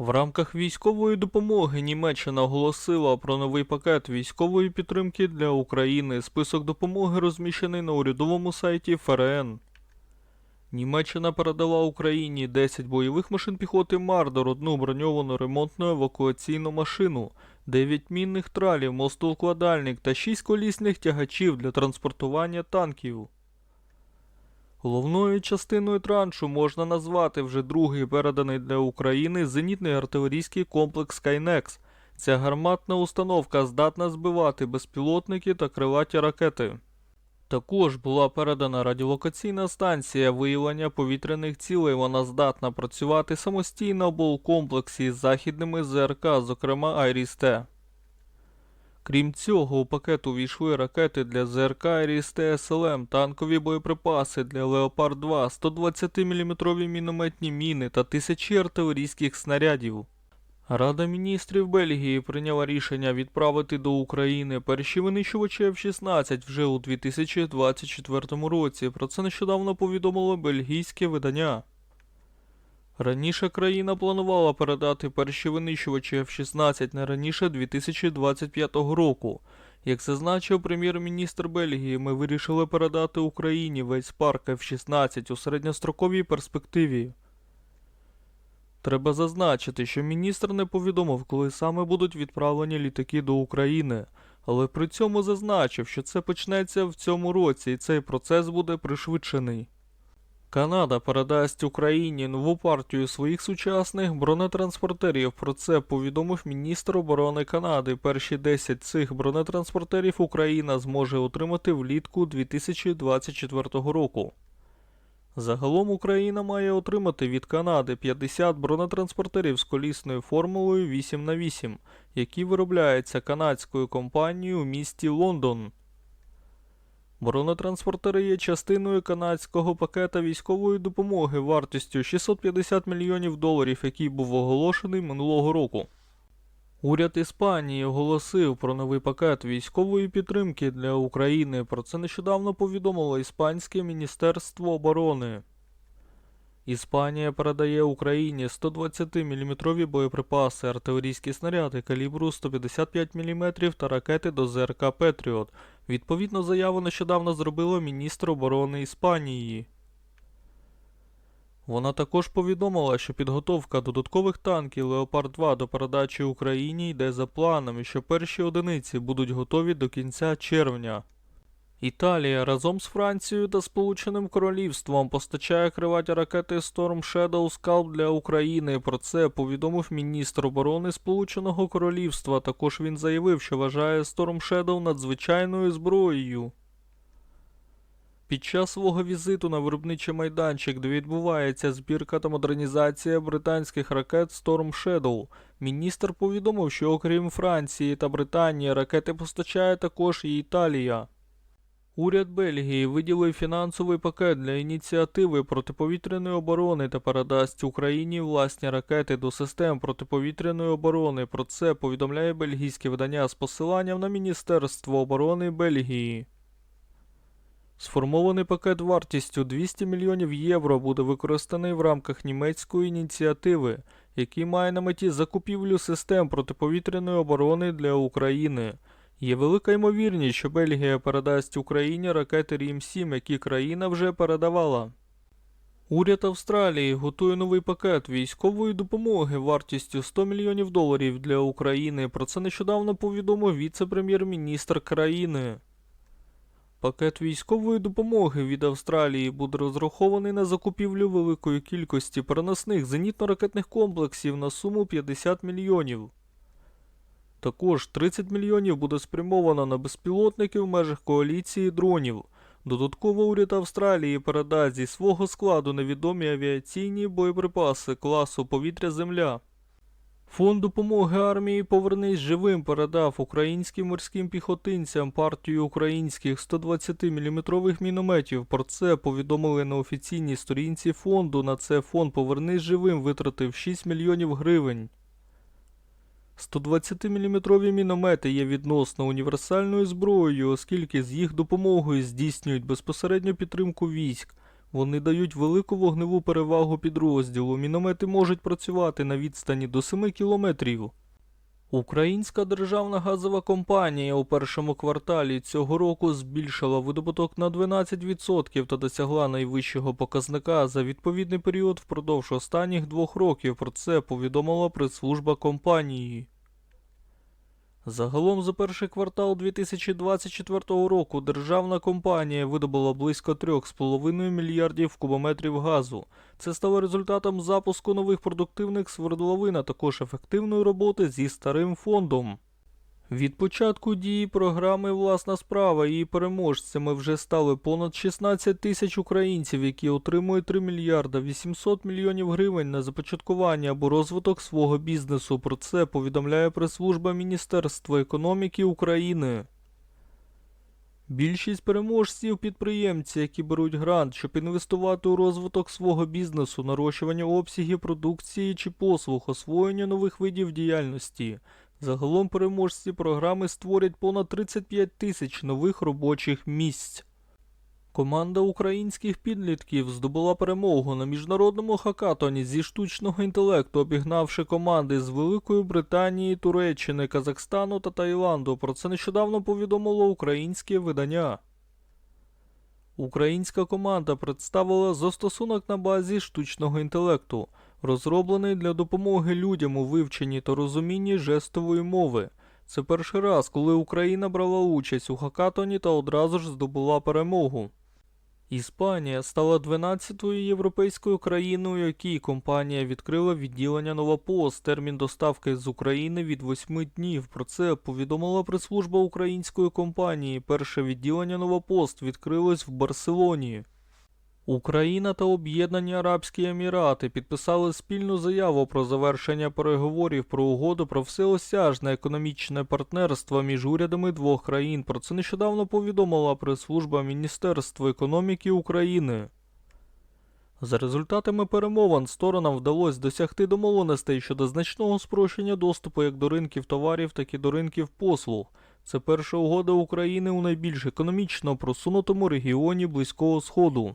В рамках військової допомоги Німеччина оголосила про новий пакет військової підтримки для України. Список допомоги розміщений на урядовому сайті ФРН. Німеччина передала Україні 10 бойових машин піхоти Мардер, одну броньовану ремонтну евакуаційну машину, 9 мінних тралів, мостоукладальник та 6 колісних тягачів для транспортування танків. Головною частиною траншу можна назвати вже другий переданий для України зенітний артилерійський комплекс Скайнекс. Ця гарматна установка здатна збивати безпілотники та крилаті ракети. Також була передана радіолокаційна станція виявлення повітряних цілей. Вона здатна працювати самостійно або у комплексі з західними ЗРК, зокрема Айріс-Т. Крім цього, у пакет увійшли ракети для ЗРК Айріс-Т СЛМ, танкові боєприпаси для Леопард 2, 120-мм мінометні міни та тисячі артилерійських снарядів. Рада міністрів Бельгії прийняла рішення відправити до України перші винищувачі F-16 вже у 2024 році. Про це нещодавно повідомило бельгійське видання. Раніше країна планувала передати перші винищувачі F-16 не раніше 2025 року. Як зазначив прем'єр-міністр Бельгії, ми вирішили передати Україні весь парк F-16 у середньостроковій перспективі. Треба зазначити, що міністр не повідомив, коли саме будуть відправлені літаки до України, але при цьому зазначив, що це почнеться в цьому році і цей процес буде пришвидшений. Канада передасть Україні нову партію своїх сучасних бронетранспортерів. Про це повідомив міністр оборони Канади. Перші 10 цих бронетранспортерів Україна зможе отримати влітку 2024 року. Загалом Україна має отримати від Канади 50 бронетранспортерів з колісною формулою 8 на 8 які виробляються канадською компанією у місті Лондон. Бронетранспортери є частиною канадського пакета військової допомоги вартістю 650 мільйонів доларів, який був оголошений минулого року. Уряд Іспанії оголосив про новий пакет військової підтримки для України. Про це нещодавно повідомило Іспанське міністерство оборони. Іспанія передає Україні 120-мм боєприпаси, артилерійські снаряди калібру 155 мм та ракети до ЗРК Петріот. Відповідну заяву нещодавно зробила міністр оборони Іспанії. Вона також повідомила, що підготовка додаткових танків Леопард 2 до передачі Україні йде за планом і що перші одиниці будуть готові до кінця червня. Італія разом з Францією та Сполученим Королівством постачає криваті ракети Storm Shadow Scalp для України. Про це повідомив міністр оборони Сполученого Королівства. Також він заявив, що вважає Storm Shadow надзвичайною зброєю. Під час свого візиту на виробничий майданчик, де відбувається збірка та модернізація британських ракет Storm Shadow, міністр повідомив, що окрім Франції та Британії ракети постачає також і Італія. Уряд Бельгії виділив фінансовий пакет для ініціативи протиповітряної оборони та передасть Україні власні ракети до систем протиповітряної оборони. Про це повідомляє бельгійське видання з посиланням на Міністерство оборони Бельгії. Сформований пакет вартістю 200 мільйонів євро буде використаний в рамках німецької ініціативи, який має на меті закупівлю систем протиповітряної оборони для України. Є велика ймовірність, що Бельгія передасть Україні ракети Рім-7, які країна вже передавала. Уряд Австралії готує новий пакет військової допомоги вартістю 100 мільйонів доларів для України. Про це нещодавно повідомив віце-прем'єр-міністр країни. Пакет військової допомоги від Австралії буде розрахований на закупівлю великої кількості переносних зенітно-ракетних комплексів на суму 50 мільйонів. Також 30 мільйонів буде спрямовано на безпілотники в межах коаліції дронів. Додатково уряд Австралії передасть зі свого складу невідомі авіаційні боєприпаси класу повітря-земля. Фонд допомоги армії Повернись живим передав українським морським піхотинцям партію українських 120-мм мінометів. Про це повідомили на офіційній сторінці фонду. На це фонд Повернись живим витратив 6 мільйонів гривень. 120-мм міномети є відносно універсальною зброєю, оскільки з їх допомогою здійснюють безпосередню підтримку військ. Вони дають велику вогневу перевагу підрозділу. Міномети можуть працювати на відстані до 7 кілометрів. Українська державна газова компанія у першому кварталі цього року збільшила видобуток на 12% та досягла найвищого показника за відповідний період впродовж останніх двох років. Про це повідомила прес-служба компанії. Загалом за перший квартал 2024 року державна компанія видобула близько 3,5 мільярдів кубометрів газу. Це стало результатом запуску нових продуктивних свердловин, а також ефективної роботи зі старим фондом. Від початку дії програми Власна справа її переможцями вже стали понад 16 тисяч українців, які отримують 3 мільярда 800 мільйонів гривень на започаткування або розвиток свого бізнесу. Про це повідомляє прес-служба Міністерства економіки України. Більшість переможців підприємці, які беруть грант, щоб інвестувати у розвиток свого бізнесу, нарощування обсягів продукції чи послуг, освоєння нових видів діяльності. Загалом переможці програми створять понад 35 тисяч нових робочих місць. Команда українських підлітків здобула перемогу на міжнародному хакатоні зі штучного інтелекту, обігнавши команди з Великої Британії, Туреччини, Казахстану та Таїланду. Про це нещодавно повідомило українське видання. Українська команда представила застосунок на базі штучного інтелекту, розроблений для допомоги людям у вивченні та розумінні жестової мови. Це перший раз, коли Україна брала участь у хакатоні та одразу ж здобула перемогу. Іспанія стала 12-ю європейською країною, якій компанія відкрила відділення Новопост. Термін доставки з України від 8 днів. Про це повідомила прес-служба української компанії. Перше відділення Новопост відкрилось в Барселоні. Україна та Об'єднані Арабські Емірати підписали спільну заяву про завершення переговорів про угоду про всеосяжне економічне партнерство між урядами двох країн. Про це нещодавно повідомила прес-служба Міністерства економіки України. За результатами перемовин сторонам вдалося досягти домовленостей щодо значного спрощення доступу як до ринків товарів, так і до ринків послуг. Це перша угода України у найбільш економічно просунутому регіоні Близького Сходу.